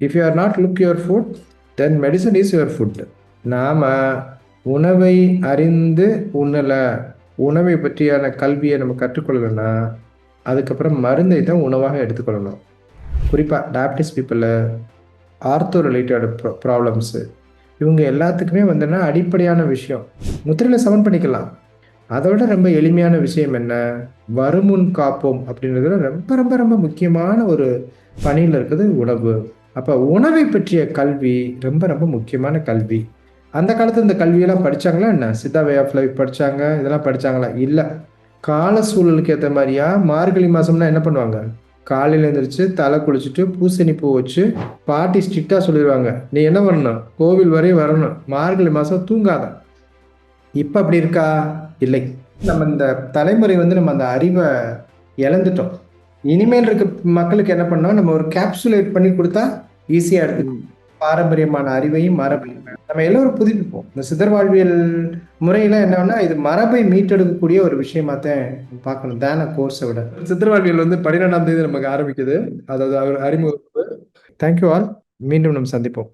If you are not look your food then medicine is your food நாம் உணவை அறிந்து உண்ணலை உணவை பற்றியான கல்வியை நம்ம கற்றுக்கொள்ளலைன்னா அதுக்கப்புறம் மருந்தை தான் உணவாக எடுத்துக்கொள்ளணும். குறிப்பாக டயபிட்டிஸ் பீப்புளில் ஆர்த்தோ ரிலேட்டட் ப்ரா ப்ராப்ளம்ஸு இவங்க எல்லாத்துக்குமே வந்துன்னா அடிப்படையான விஷயம். முத்திரையில் சமன் பண்ணிக்கலாம். அதை விட ரொம்ப எளிமையான விஷயம் என்ன? வருமுன் காப்போம் அப்படின்றதுல ரொம்ப ரொம்ப ரொம்ப முக்கியமான ஒரு பணியில் இருக்குது உணவு. அப்போ உணவை பற்றிய கல்வி ரொம்ப ரொம்ப முக்கியமான கல்வி. அந்த காலத்தில் இந்த கல்வியெல்லாம் படித்தாங்களா என்ன? சித்தா வே ஆஃப் லைஃப் படித்தாங்க இதெல்லாம் படித்தாங்களா இல்லை. கால சூழலுக்கு ஏற்ற மாதிரியா? மார்கழி மாதம்னா என்ன பண்ணுவாங்க? காலையில் எழுந்திரிச்சு தலை குளிச்சுட்டு பூசணி பூ வச்சு பாட்டி ஸ்ட்ரிக்டாக சொல்லிடுவாங்க நீ என்ன பண்ணணும்? கோவில் வரையும் வரணும். மார்கழி மாதம் தூங்காத. இப்போ அப்படி இருக்கா? இல்லை. நம்ம இந்த தலைமுறை வந்து நம்ம அந்த அறிவை இழந்துட்டோம். இனிமேல் இருக்க மக்களுக்கு என்ன பண்ணோம்? நம்ம ஒரு கேப்சுலேட் பண்ணி கொடுத்தா ஈஸியாக எடுத்துக்கணும் பாரம்பரியமான அறிவையும் மரபையும் நம்ம எல்லோரும் புதுப்பிப்போம். இந்த சிதர் வாழ்வியல் முறையில என்னன்னா இது மரபை மீட்டெடுக்கக்கூடிய ஒரு விஷயமா தான் பார்க்கணும். தான கோர்ஸை விட. சித்தர் வாழ்வியல் வந்து பன்னிரெண்டாம் தேதி நமக்கு ஆரம்பிக்குது. அதாவது அவர் அறிமுக தேங்க்யூ ஆல் மீண்டும் நம்ம சந்திப்போம்.